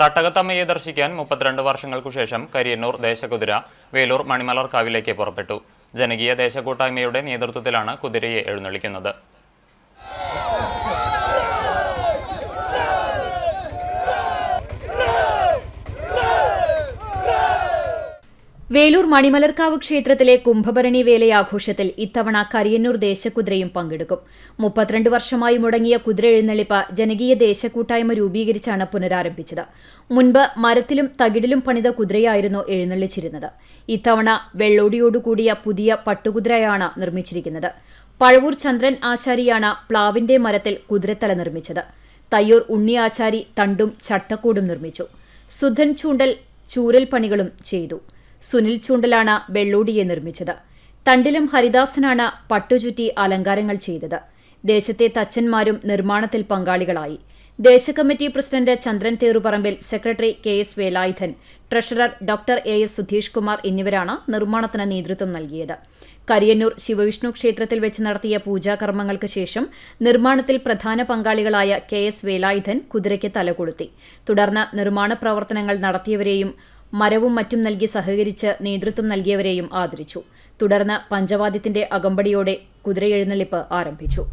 തട്ടകത്തമ്മയെ ദർശിക്കാൻ മുപ്പത്തിരണ്ട് വർഷങ്ങൾക്കു ശേഷം കരിയന്നൂർ ദേശകുതിര വേലൂർ മണിമലർക്കാവിലേക്ക് പുറപ്പെട്ടു. ജനകീയ ദേശകൂട്ടായ്മയുടെ നേതൃത്വത്തിലാണ് കുതിരയെ എഴുന്നള്ളിക്കുന്നത്. വേലൂർ മണിമലർക്കാവ് ക്ഷേത്രത്തിലെ കുംഭഭരണി വേലയാഘോഷത്തിൽ ഇത്തവണ കരിയന്നൂർ ദേശക്കുതിരയും പങ്കെടുക്കും. മുപ്പത്തിരണ്ട് വർഷമായി മുടങ്ങിയ കുതിര എഴുന്നള്ളിപ്പ് ജനകീയ ദേശക്കൂട്ടായ്മ രൂപീകരിച്ചാണ് പുനരാരംഭിച്ചത്. മുൻപ് മരത്തിലും തകിടിലും പണിത കുതിരയായിരുന്നു എഴുന്നള്ളിച്ചിരുന്നത്. ഇത്തവണ വെള്ളോടിയോടുകൂടിയ പുതിയ പട്ടുകുതിരയാണ് നിർമ്മിച്ചിരിക്കുന്നത്. പഴവൂർ ചന്ദ്രൻ ആശാരിയാണ് പ്ലാവിന്റെ മരത്തിൽ കുതിരത്തല നിർമ്മിച്ചത്. തയ്യൂർ ഉണ്ണി ആശാരി തണ്ടും ചട്ടക്കൂടും നിർമ്മിച്ചു. സുധൻ ചൂണ്ടൽ ചൂരൽ പണികളും ചെയ്തു. സുനിൽ ചൂണ്ടലാണ് വെള്ളൂടിയെ നിർമ്മിച്ചത്. തണ്ടിലും ഹരിദാസനാണ് പട്ടുചുറ്റി അലങ്കാരങ്ങൾ ചെയ്തത്. ദേശത്തെ തച്ചന്മാരും നിർമ്മാണത്തിൽ പങ്കാളികളായി. ദേശകമ്മിറ്റി president Chandran Therupparambil secretary K S Velayudhan treasurer doctor A S Sudheesh Kumar എന്നിവരാണ് നിർമ്മാണത്തിന് നേതൃത്വം നൽകിയത്. കരിയന്നൂർ ശിവവിഷ്ണു ക്ഷേത്രത്തിൽ വെച്ച് നടത്തിയ പൂജാകർമ്മങ്ങൾക്ക് ശേഷം നിർമ്മാണത്തിൽ പ്രധാന പങ്കാളികളായ കെ എസ് വേലായുധൻ കുതിരയ്ക്ക് തലകൊളുത്തി തുടർന്ന് നിർമ്മാണ പ്രവർത്തനങ്ങൾ നടത്തിയവരെയും മരവും മറ്റും നൽകി സഹകരിച്ച് നേതൃത്വം നൽകിയവരെയും ആദരിച്ചു. തുടർന്ന് പഞ്ചവാദ്യത്തിന്റെ അകമ്പടിയോടെ കുതിരയെഴുന്നള്ളിപ്പ് ആരംഭിച്ചു.